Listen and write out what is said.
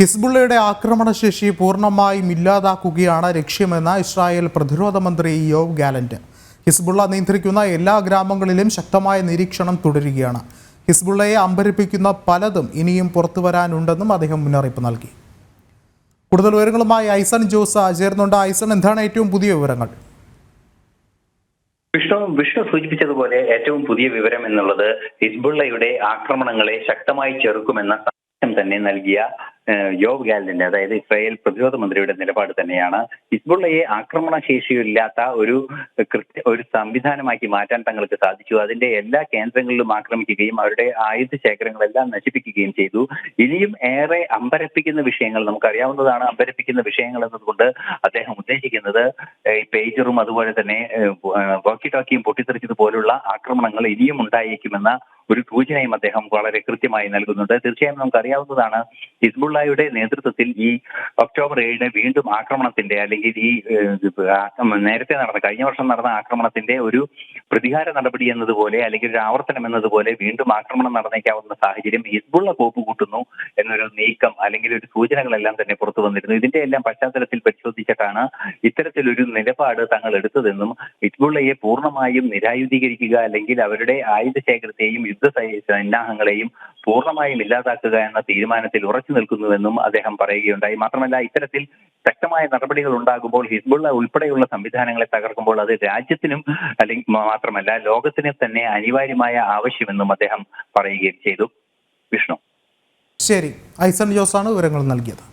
ഹിസ്ബുള്ളയുടെ ആക്രമണശേഷി പൂർണമായും ഇല്ലാതാക്കുകയാണ് ലക്ഷ്യമെന്ന് ഇസ്രായേൽ പ്രതിരോധ മന്ത്രി യോവ് ഗാലന്റ്. ഹിസ്ബുള്ള നിയന്ത്രിക്കുന്ന എല്ലാ ഗ്രാമങ്ങളിലും ശക്തമായ നിരീക്ഷണം തുടരുകയാണ്. ഹിസ്ബുള്ളയെ അമ്പരിപ്പിക്കുന്ന പലതും ഇനിയും പുറത്തു വരാനുണ്ടെന്നും അദ്ദേഹം മുന്നറിയിപ്പ് നൽകി. കൂടുതൽ വിവരങ്ങളുമായി ഐസൺ ജോസ് ചേർന്നുണ്ട് ഐസൺ എന്താണ് ഏറ്റവും പുതിയ വിവരങ്ങൾ? വിഷ്ണു വിഷ്ണു സൂചിപ്പിച്ചതുപോലെ ഏറ്റവും പുതിയ വിവരം എന്നുള്ളത് ഹിസ്ബുള്ളയുടെ ആക്രമണങ്ങളെ ശക്തമായി ചെറുക്കുമെന്ന സന്ദേശം തന്നെ നൽകിയ യോവ് ഗാലിന്റെ അതായത് ഇസ്രായേൽ പ്രതിരോധ മന്ത്രിയുടെ നിലപാട് തന്നെയാണ്. ഹിസ്ബുള്ളയെ ആക്രമണ ശേഷിയില്ലാത്ത ഒരു കൃത്യ ഒരു സംവിധാനമാക്കി മാറ്റാൻ തങ്ങൾക്ക് സാധിച്ചു. അതിന്റെ എല്ലാ കേന്ദ്രങ്ങളിലും ആക്രമിക്കുകയും അവരുടെ ആയുധ ശേഖരങ്ങളെല്ലാം നശിപ്പിക്കുകയും ചെയ്തു. ഇനിയും ഏറെ അമ്പരപ്പിക്കുന്ന വിഷയങ്ങൾ നമുക്കറിയാവുന്നതാണ്. അമ്പരപ്പിക്കുന്ന വിഷയങ്ങൾ എന്നതുകൊണ്ട് അദ്ദേഹം ഉദ്ദേശിക്കുന്നത് ഈ പേജറും അതുപോലെ തന്നെ വോക്കി ടോക്കിയും പൊട്ടിത്തെറിച്ചതുപോലുള്ള ആക്രമണങ്ങൾ ഇനിയും ഉണ്ടായേക്കുമെന്ന ഒരു സൂചനയും അദ്ദേഹം വളരെ കൃത്യമായി നൽകുന്നുണ്ട്. തീർച്ചയായും നമുക്കറിയാവുന്നതാണ് ഹിസ്ബുള്ളയുടെ നേതൃത്വത്തിൽ ഈ ഒക്ടോബർ ഏഴിന് വീണ്ടും ആക്രമണത്തിന്റെ അല്ലെങ്കിൽ ഈ നേരത്തെ നടന്ന കഴിഞ്ഞ വർഷം നടന്ന ആക്രമണത്തിന്റെ ഒരു പ്രതികാര നടപടി എന്നതുപോലെ അല്ലെങ്കിൽ ഒരു ആവർത്തനം എന്നതുപോലെ വീണ്ടും ആക്രമണം നടന്നേക്കാവുന്ന സാഹചര്യം ഹിസ്ബുള്ള കോപ്പ് കൂട്ടുന്നു നീക്കം അല്ലെങ്കിൽ ഒരു സൂചനകളെല്ലാം തന്നെ പുറത്തു വന്നിരുന്നു. ഇതിന്റെ എല്ലാം പശ്ചാത്തലത്തിൽ പരിശോധിച്ചിട്ടാണ് ഇത്തരത്തിലൊരു നിലപാട് തങ്ങൾ എടുത്തതെന്നും ഹിസ്ബുള്ളയെ പൂർണമായും നിരായുധീകരിക്കുക അല്ലെങ്കിൽ അവരുടെ ആയുധ ശേഖരത്തെയും യുദ്ധ സന്നാഹങ്ങളെയും പൂർണമായും ഇല്ലാതാക്കുക എന്ന തീരുമാനത്തിൽ ഉറച്ചു നിൽക്കുന്നുവെന്നും അദ്ദേഹം പറയുകയുണ്ടായി. മാത്രമല്ല ഇത്തരത്തിൽ ശക്തമായ നടപടികൾ ഉണ്ടാകുമ്പോൾ ഹിസ്ബുള്ള ഉൾപ്പെടെയുള്ള സംവിധാനങ്ങളെ തകർക്കുമ്പോൾ അത് രാജ്യത്തിനും അല്ലെങ്കിൽ മാത്രമല്ല ലോകത്തിന് തന്നെ അനിവാര്യമായ ആവശ്യമെന്നും അദ്ദേഹം പറയുകയും ചെയ്തു. വിഷ്ണു. ശരി. ഐസൺ ജോസാണ് വിവരങ്ങൾ നൽകിയത്.